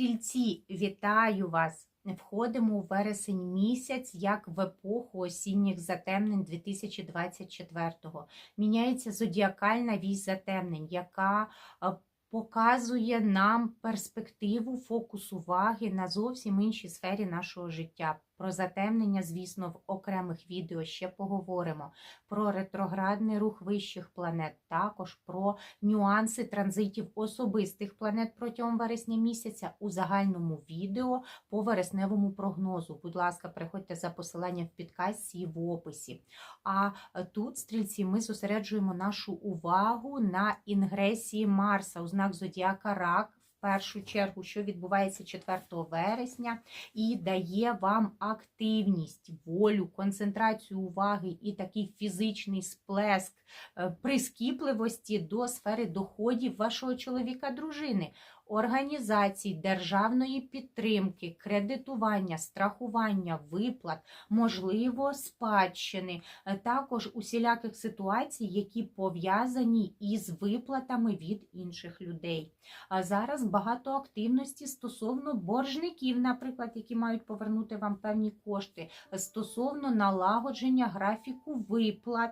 Стрільці, вітаю вас! Входимо у вересень місяць, як в епоху осінніх затемнень 2024-го. Міняється зодіакальна вісь затемнень, яка е, показує нам перспективу, фокус уваги на зовсім іншій сфері нашого життя. Про затемнення, звісно, в окремих відео ще поговоримо. Про ретроградний рух вищих планет, також про нюанси транзитів особистих планет протягом вересня місяця у загальному відео по вересневому прогнозу. Будь ласка, переходьте за посиланням в підкасті в описі. А тут, стрільці, ми зосереджуємо нашу увагу на інгресії Марса у знак Зодіака Рак. Першу чергу, що відбувається 4 вересня, і дає вам активність, волю, концентрацію уваги і такий фізичний сплеск е, прискіпливості до сфери доходів вашого чоловіка-дружини організацій державної підтримки, кредитування, страхування, виплат, можливо, спадщини, е, також усіляких ситуацій, які пов'язані із виплатами від інших людей. А зараз багато активності стосовно боржників, наприклад, які мають повернути вам певні кошти, стосовно налагодження графіку виплат.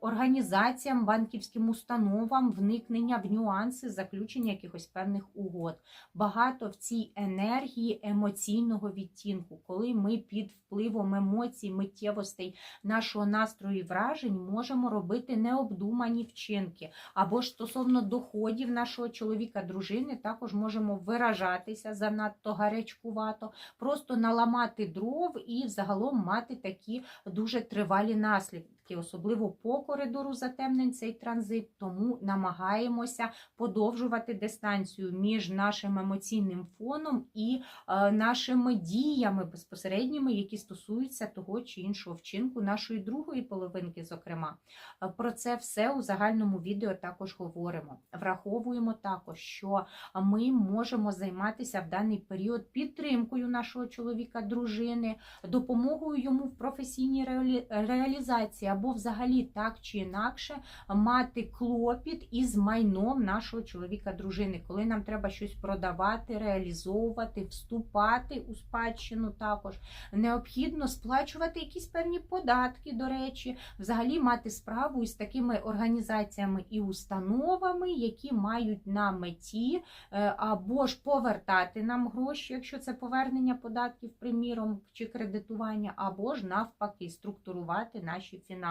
Організаціям, банківським установам, вникнення в нюанси заключення якихось певних угод. Багато в цій енергії емоційного відтінку, коли ми під впливом емоцій, миттєвостей нашого настрою і вражень можемо робити необдумані вчинки. Або ж стосовно доходів нашого чоловіка, дружини, також можемо виражатися занадто гарячкувато, просто наламати дров і взагалом мати такі дуже тривалі наслідки особливо по коридору затемнень цей транзит, тому намагаємося подовжувати дистанцію між нашим емоційним фоном і е, нашими діями безпосередніми, які стосуються того чи іншого вчинку нашої другої половинки, зокрема. Е, Про це все у загальному відео також говоримо. Враховуємо також, що ми можемо займатися в даний період підтримкою нашого чоловіка, дружини, допомогою йому в професійній реалі- реалізації або взагалі так чи інакше мати клопіт із майном нашого чоловіка, дружини, коли нам треба щось продавати, реалізовувати, вступати у спадщину також. Необхідно сплачувати якісь певні податки, до речі, взагалі мати справу із такими організаціями і установами, які мають на меті е, або ж повертати нам гроші, якщо це повернення податків, приміром, чи кредитування, або ж навпаки, структурувати наші фінанси.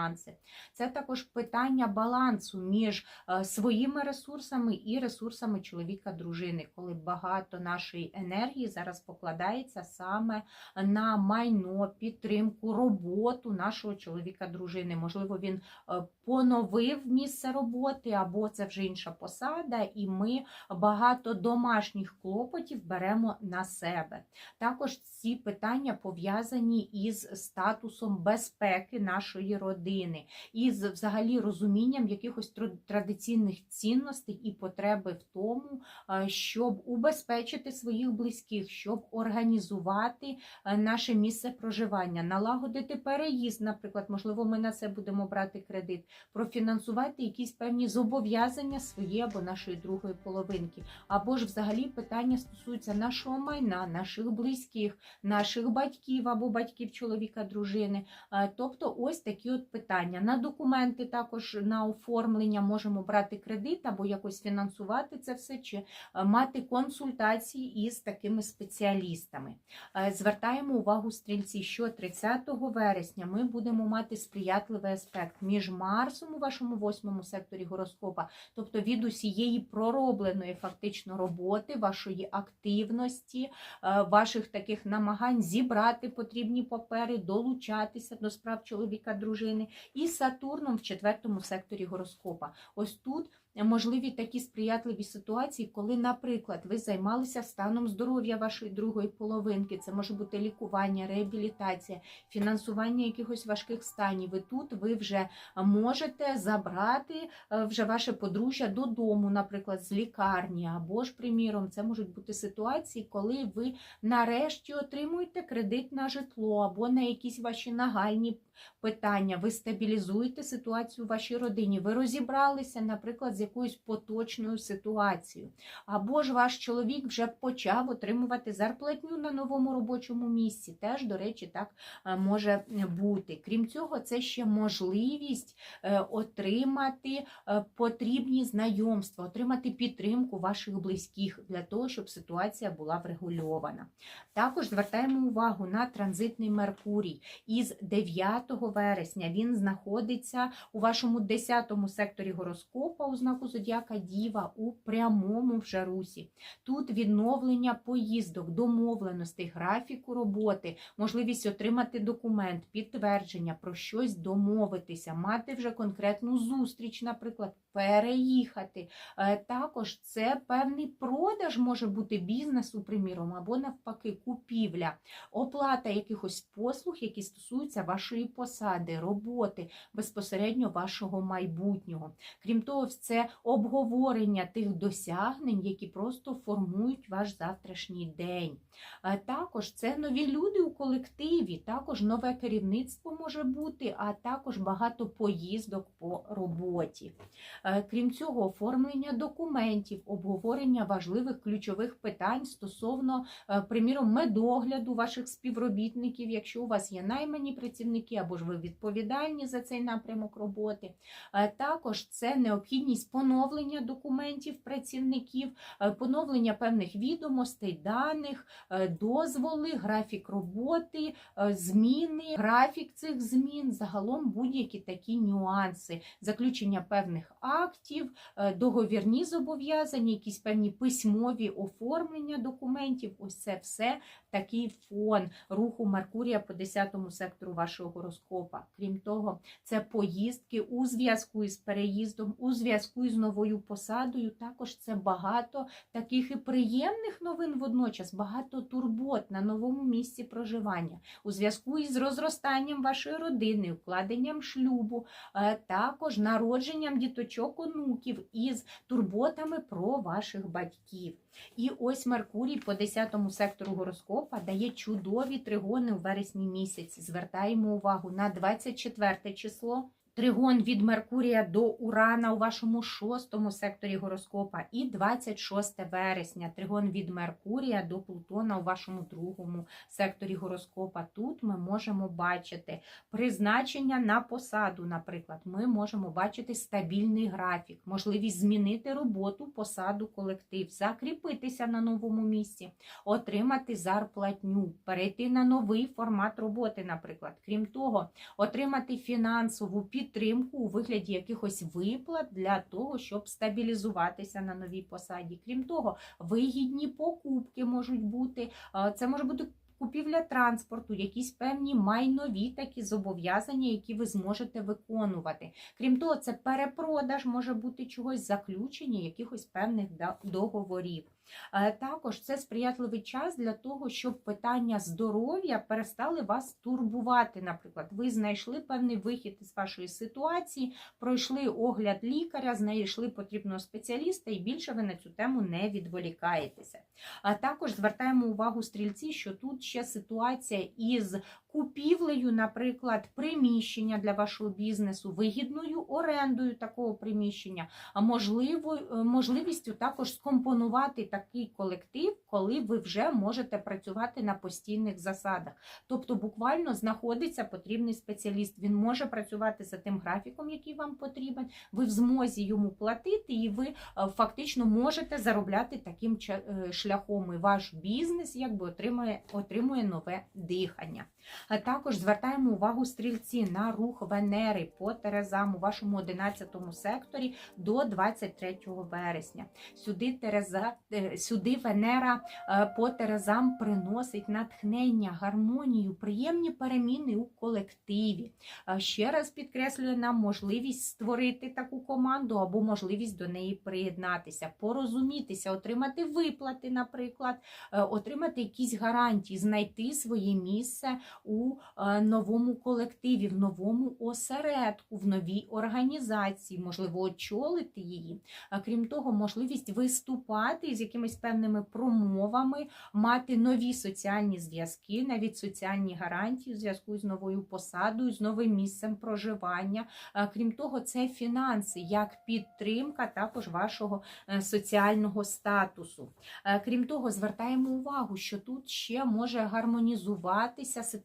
Це також питання балансу між е, своїми ресурсами і ресурсами чоловіка, дружини, коли багато нашої енергії зараз покладається саме на майно, підтримку, роботу нашого чоловіка, дружини. Можливо, він е, поновив місце роботи, або це вже інша посада, і ми багато домашніх клопотів беремо на себе. Також ці питання пов'язані із статусом безпеки нашої родини, із взагалі розумінням якихось традиційних цінностей і потреби в тому, щоб убезпечити своїх близьких, щоб організувати наше місце проживання, налагодити переїзд, наприклад, можливо, ми на це будемо брати кредит, профінансувати якісь певні зобов'язання свої або нашої другої половинки, або ж взагалі питання стосуються нашого майна, наших близьких, наших батьків або батьків чоловіка, дружини. Тобто, ось такі от питання. На документи також на оформлення можемо брати кредит або якось фінансувати це все, чи е, мати консультації із такими спеціалістами. Е, Звертаємо увагу стрільці, що 30 вересня ми будемо мати сприятливий аспект між Марсом у вашому восьмому секторі гороскопа, тобто від усієї проробленої фактично роботи, вашої активності, е, ваших таких намагань зібрати потрібні папери, долучатися до справ чоловіка, дружини, і Сатурном в четвертому секторі гороскопа. Ось тут можливі такі сприятливі ситуації, коли, наприклад, ви займалися станом здоров'я вашої другої половинки. Це може бути лікування, реабілітація, фінансування якихось важких станів. І тут ви вже можете забрати е, вже ваше подружжя додому, наприклад, з лікарні, або ж, приміром, це можуть бути ситуації, коли ви нарешті отримуєте кредит на житло або на якісь ваші нагальні питання, ви стабілізуєте ситуацію в вашій родині, ви розібралися, наприклад, з якоюсь поточною ситуацією. Або ж ваш чоловік вже почав отримувати зарплатню на новому робочому місці. Теж, до речі, так е, може бути. Крім цього, це ще можливість е, отримати е, потрібні знайомства, отримати підтримку ваших близьких для того, щоб ситуація була врегульована. Також звертаємо увагу на транзитний Меркурій. Із 9 вересня він знаходиться у вашому 10 секторі гороскопа у знаку Зодіака Діва у прямому вже русі. Тут відновлення поїздок, домовленостей, графіку роботи, можливість отримати документ, підтвердження про щось домовитися, мати вже конкретну зустріч, наприклад, переїхати. Е, Також це певний продаж може бути бізнесу, приміром, або навпаки, купівля, оплата якихось послуг, які стосуються вашої посади, роботи, безпосередньо вашого майбутнього. Крім того, це обговорення тих досягнень, які просто формують ваш завтрашній день. Е, Також це нові люди у колективі, також нове керівництво може бути, а також багато поїздок по роботі. Е, Крім цього, оформлення документів, обговорення важливих ключових питань стосовно, е, приміром, медогляду ваших співробітників, якщо у вас є наймані працівники або ж ви відповідальні за цей напрямок роботи. Е, Також це необхідність поновлення документів працівників, е, поновлення певних відомостей, даних, е, дозволи, графік роботи, зміни, графік цих змін, загалом будь-які такі нюанси, заключення певних актів, договірні зобов'язання, якісь певні письмові оформлення документів. Ось це все такий фон руху Меркурія по 10 сектору вашого гороскопа. Крім того, це поїздки у зв'язку із переїздом, у зв'язку із новою посадою. Також це багато таких і приємних новин водночас, багато турбот на новому місці проживання, у зв'язку із розростанням вашої родини, укладенням шлюбу, е, також народженням діточок онуків із турботами про ваших батьків. І ось Меркурій по 10 сектору гороскопа дає чудові тригони у вересні місяці. Звертаємо увагу на 24 число. Тригон від Меркурія до Урана у вашому шостому секторі гороскопа і 26 вересня. Тригон від Меркурія до Плутона у вашому другому секторі гороскопа. Тут ми можемо бачити призначення на посаду, наприклад. Ми можемо бачити стабільний графік, можливість змінити роботу, посаду, колектив, закріпитися на новому місці, отримати зарплатню, перейти на новий формат роботи, наприклад. Крім того, отримати фінансову підтримку у вигляді якихось виплат для того, щоб стабілізуватися на новій посаді. Крім того, вигідні покупки можуть бути. Це може бути. Купівля транспорту, якісь певні майнові такі зобов'язання, які ви зможете виконувати. Крім того, це перепродаж може бути чогось, заключення якихось певних договорів. Е, Також це сприятливий час для того, щоб питання здоров'я перестали вас турбувати. Наприклад, ви знайшли певний вихід із вашої ситуації, пройшли огляд лікаря, знайшли потрібного спеціаліста, і більше ви на цю тему не відволікаєтеся. А також звертаємо увагу стрільці, що тут ще ситуація із купівлею, наприклад, приміщення для вашого бізнесу, вигідною орендою такого приміщення, а е, можливістю також скомпонувати такий колектив, коли ви вже можете працювати на постійних засадах. Тобто, буквально знаходиться потрібний спеціаліст. Він може працювати за тим графіком, який вам потрібен. Ви в змозі йому платити, і ви е, фактично можете заробляти таким е, шляхом. І ваш бізнес якби отримує, отримує нове дихання. Також звертаємо увагу стрільці на рух Венери по Терезам у вашому 11 секторі до 23 вересня. Сюди Тереза, е, сюди Венера е, по Терезам приносить натхнення, гармонію, приємні переміни у колективі. Ще раз підкреслює нам можливість створити таку команду або можливість до неї приєднатися, порозумітися, отримати виплати, наприклад, е, отримати якісь гарантії, знайти своє місце у е, новому колективі, в новому осередку, в новій організації, можливо, очолити її. Крім того, можливість виступати з якимись певними промовами, мати нові соціальні зв'язки, навіть соціальні гарантії у зв'язку з новою посадою, з новим місцем проживання. Крім того, це фінанси як підтримка також вашого е, соціального статусу. Е, Крім того, звертаємо увагу, що тут ще може гармонізуватися ситуація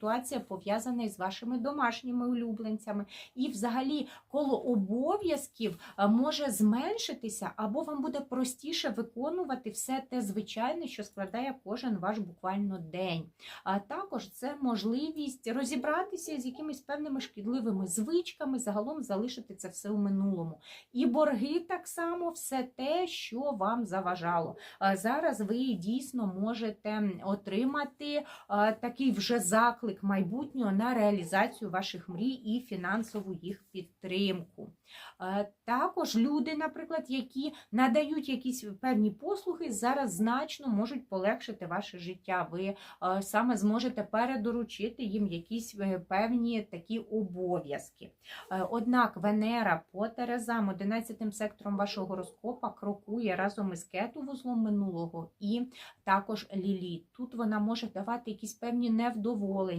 пов'язана із вашими домашніми улюбленцями, і взагалі коло обов'язків е, може зменшитися, або вам буде простіше виконувати все те звичайне, що складає кожен ваш буквально день. А також це можливість розібратися з якимись певними шкідливими звичками, загалом залишити це все у минулому. І борги так само все те, що вам заважало. Зараз ви дійсно можете отримати такий вже заклик майбутнього на реалізацію ваших мрій і фінансову їх підтримку. Е, Також люди, наприклад, які надають якісь певні послуги, зараз значно можуть полегшити ваше життя. Ви е, саме зможете передоручити їм якісь е, певні такі обов'язки. Однак Венера по Терезам, 11 сектором вашого гороскопа, крокує разом із кету вузлом минулого і також Ліліт. Тут вона може давати якісь певні невдоволення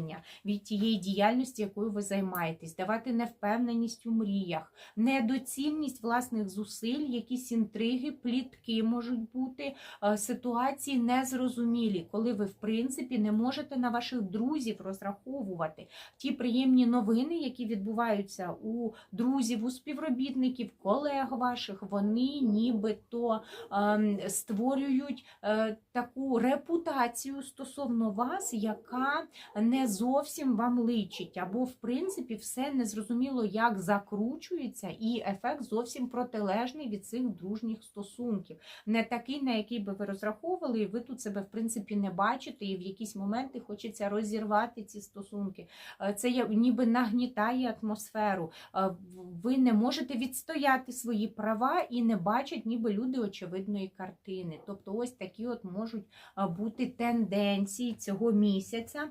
від тієї діяльності, якою ви займаєтесь, давати невпевненість у мріях, недоцільність власних зусиль, якісь інтриги, плітки можуть бути, е, ситуації незрозумілі, коли ви, в принципі, не можете на ваших друзів розраховувати. Ті приємні новини, які відбуваються у друзів, у співробітників, колег ваших, вони нібито ем, створюють е, таку репутацію стосовно вас, яка не зовсім вам личить, або в принципі все незрозуміло як закручується, і ефект зовсім протилежний від цих дружніх стосунків. Не такий, на який би ви розраховували, і ви тут себе в принципі не бачите, і в якісь моменти хочеться розірвати ці стосунки. Е, Це ніби нагнітає атмосферу. Е, Ви не можете відстояти свої права і не бачать, ніби люди очевидної картини. Тобто, ось такі от можуть е, бути тенденції цього місяця.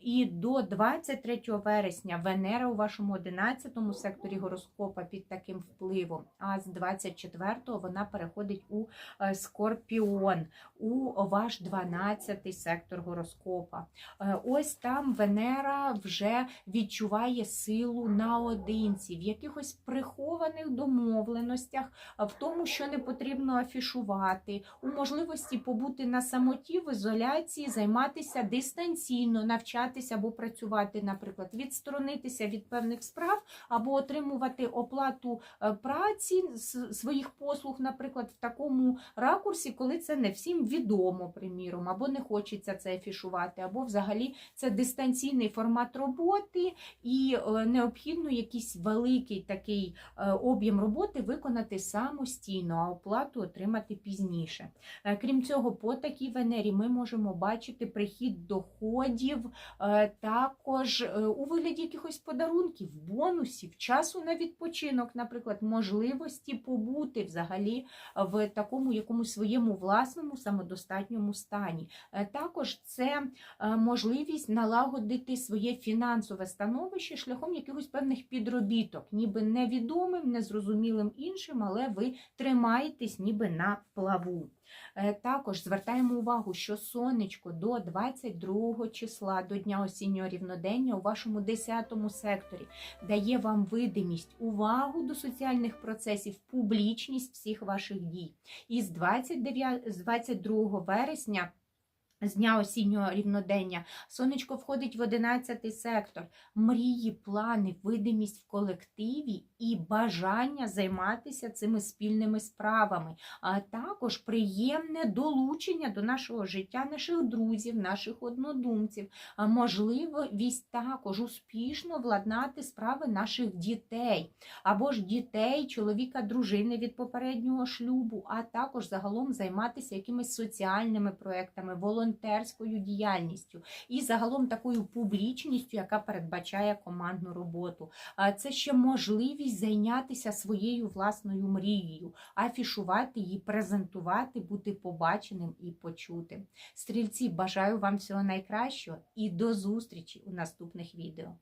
І до 23 вересня Венера у вашому 11 секторі гороскопа під таким впливом, а з 24-го вона переходить у е, Скорпіон, у ваш 12 сектор гороскопа. Е, Ось там Венера вже відчуває силу наодинці, в якихось прихованих домовленостях, в тому, що не потрібно афішувати, у можливості побути на самоті в ізоляції, займатися дистанційно, навчатися або працювати, наприклад, відсторонитися від певних справ, або отримувати оплату е, праці своїх послуг, наприклад, в такому ракурсі, коли це не всім відомо, приміром, або не хочеться це афішувати, або взагалі це дистанційний формат роботи, і е, необхідно якийсь великий такий е, об'єм роботи виконати самостійно, а оплату отримати пізніше. Крім цього, по такій Венері ми можемо бачити прихід доходів також е, у вигляді якихось подарунків, бонусів, часу на відпочинок, наприклад, можливості побути взагалі в такому якомусь своєму власному самодостатньому стані. Е, Також це е, можливість налагодити своє фінансове становище шляхом якихось певних підробіток, ніби невідомим, незрозумілим іншим, але ви тримаєтесь ніби на плаву. Е, Також звертаємо увагу, що сонечко до 22 числа, до дня осіннього рівнодення у вашому 10 секторі дає вам видимість, увагу до соціальних процесів, публічність всіх ваших дій. І з 29, з 22 вересня. З дня осіннього рівнодення. Сонечко входить в 11 сектор. Мрії, плани, видимість в колективі і бажання займатися цими спільними справами, а також приємне долучення до нашого життя наших друзів, наших однодумців, а можливість також успішно владнати справи наших дітей або ж дітей, чоловіка, дружини від попереднього шлюбу, а також загалом займатися якимись соціальними проектами, волонтерською діяльністю і загалом такою публічністю, яка передбачає командну роботу. Це ще можливість зайнятися своєю власною мрією, афішувати її, презентувати, бути побаченим і почутим. Стрільці, бажаю вам всього найкращого і до зустрічі у наступних відео.